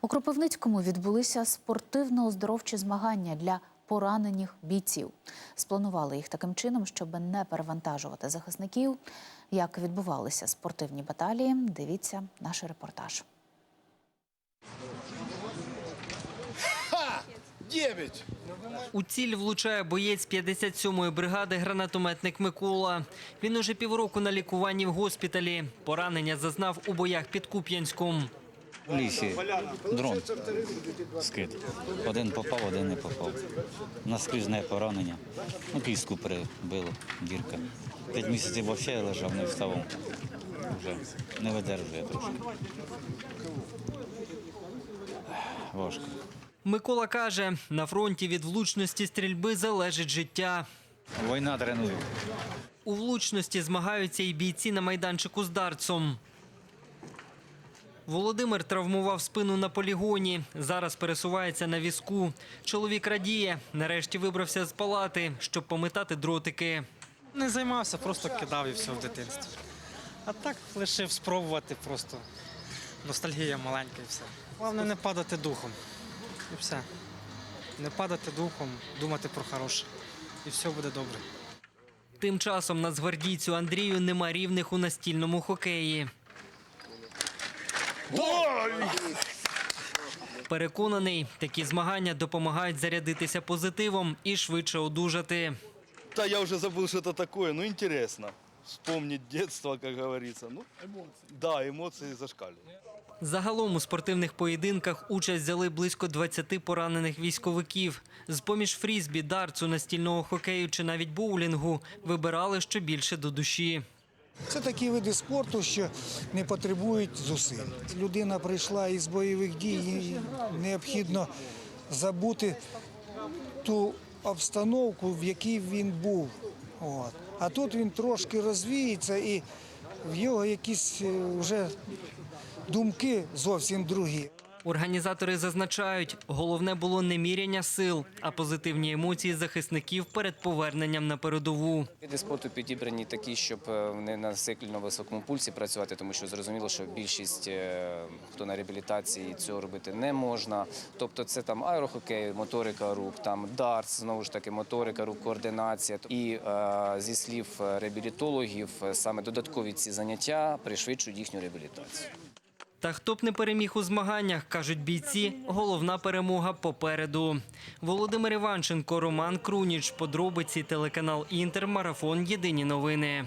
У Кропивницькому відбулися спортивно-оздоровчі змагання для поранених бійців. Спланували їх таким чином, щоб не перевантажувати захисників. Як відбувалися спортивні баталії, дивіться наш репортаж. Девять. У ціль влучає боєць 57-ї бригади гранатометник Микола. Він уже півроку на лікуванні в госпіталі. Поранення зазнав у боях під Куп'янськом. В лісі дрон скид. Один попав, один не попав. Наскрізне поранення. Ну, кістку прибило, дірка. П'ять місяців взагалі лежав, не вставав. Вже не видержує трошки. Важко. Микола каже, на фронті від влучності стрільби залежить життя. Війна тренує. У влучності змагаються і бійці на майданчику з дарцом. Володимир травмував спину на полігоні. Зараз пересувається на візку. Чоловік радіє. Нарешті вибрався з палати, щоб пометати дротики. Не займався, просто кидав і все в дитинстві. А так лишив спробувати просто. Ностальгія маленька і все. Головне не падати духом. І все. Не падати духом, думати про хороше. І все буде добре. Тим часом нацгвардійцю Андрію нема рівних у настільному хокеї. Переконаний, такі змагання допомагають зарядитися позитивом і швидше одужати. Да, я уже забыл, что это такое. Ну, интересно. Вспомнить детство, как говорится. Ну, эмоции. Да, эмоции зашкаливают. Загалом у спортивних поєдинках участь взяли близько 20 поранених військовиків. З-поміж фрізбі, дартсу, настільного хокею чи навіть боулінгу вибирали що більше до душі. Це такі види спорту, що не потребують зусиль. Людина прийшла із бойових дій, їй необхідно забути ту обстановку, в якій він був. От. А тут він трошки розвіється і в його якісь е, вже думки зовсім другі. Організатори зазначають, головне було не міряння сил, а позитивні емоції захисників перед поверненням на передову. Види спорту підібрані такі, щоб не на сикльно високому пульсі працювати, тому що зрозуміло, що більшість е, хто на реабілітації цього робити не можна. Тобто, це там аерохокей, моторика рук, там дартс, знову ж таки, моторика рук, координація. І е, зі слів реабілітологів, е, саме додаткові ці заняття пришвидшують їхню реабілітацію. Та хто б не переміг у змаганнях, кажуть бійці, головна перемога попереду. Володимир Іванченко, Роман Круніч, подробиці, телеканал Інтер, марафон. Єдині новини.